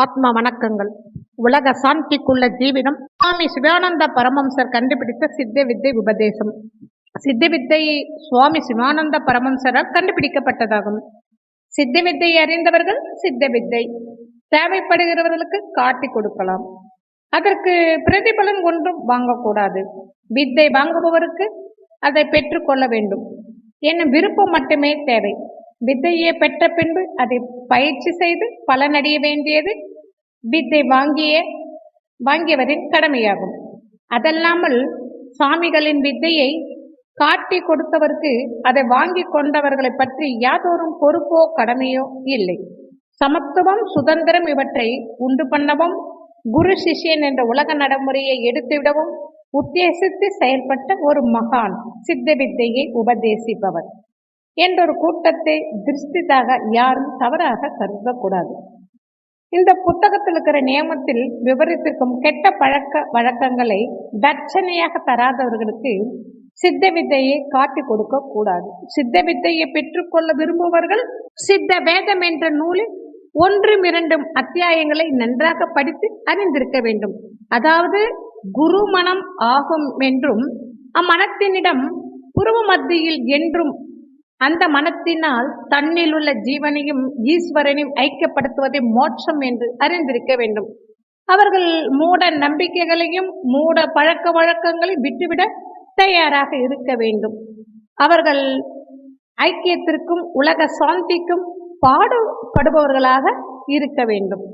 ஆத்ம வணக்கங்கள். உலக சாந்திக்குள்ள ஜீவிதம் சுவாமி சிவானந்த பரமம்சர் கண்டுபிடித்த சித்த வித்தை உபதேசம். சித்த வித்தை சுவாமி சிவானந்த பரமம்சரால் கண்டுபிடிக்கப்பட்டதாகும். சித்த வித்தை அறிந்தவர்கள் சித்த வித்தை. தேவைப்படுகிறவர்களுக்கு காட்டி கொடுக்கலாம். அதற்கு பிரதிபலன் ஒன்றும் வாங்கக்கூடாது. வித்தை வாங்குபவருக்கு அதை பெற்றுக்கொள்ள வேண்டும். என்னும் விருப்பம் மட்டுமே தேவை. வித்தையை பெற்ற பின்பு அதை பயிற்சி செய்து பலனடைய வேண்டியது வித்தை வாங்கிய வாங்கியவரின் கடமையாகும். அதல்லாமல் சாமிகளின் வித்தையை காட்டி கொடுத்தவருக்கு அதை வாங்கி கொண்டவர்களை பற்றி யாதோரும் பொறுப்போ கடமையோ இல்லை. சமத்துவம் சுதந்திரம் இவற்றை உண்டு பண்ணவும் குரு சிஷ்யன் என்ற உலக நடைமுறையை எடுத்துவிடவும் உத்தேசித்து செயல்பட்ட ஒரு மகான் சித்த வித்தையை உபதேசிப்பவர். என்றொரு கூட்டத்தை திருஷ்டிதாக யாரும் தவறாக கருதக்கூடாது. இந்த புத்தகத்தில் இருக்கிற நியமத்தில் விவரித்திருக்கும் கெட்ட பழக்க வழக்கங்களை தட்சணையாக தராதவர்களுக்கு சித்த வித்தையை காட்டி கொடுக்க கூடாது. சித்த வித்தையை பெற்றுக்கொள்ள விரும்புபவர்கள் சித்த வேதம் என்ற நூலில் ஒன்றும் இரண்டும் அத்தியாயங்களை நன்றாக படித்து அறிந்திருக்க வேண்டும். அதாவது குரு மனம் ஆகும் என்றும் அம்மனத்தினிடம் புருவ மத்தியில் என்றும் அந்த மனத்தினால் தன்னில் உள்ள ஜீவனையும் ஈஸ்வரனையும் ஐக்கியப்படுத்துவதை மோட்சம் என்று அறிந்திருக்க வேண்டும். அவர்கள் மூட நம்பிக்கைகளையும் மூட பழக்க வழக்கங்களையும் விட்டுவிட தயாராக இருக்க வேண்டும். அவர்கள் ஐக்கியத்திற்கும் உலக சாந்திக்கும் பாடுபடுபவர்களாக இருக்க வேண்டும்.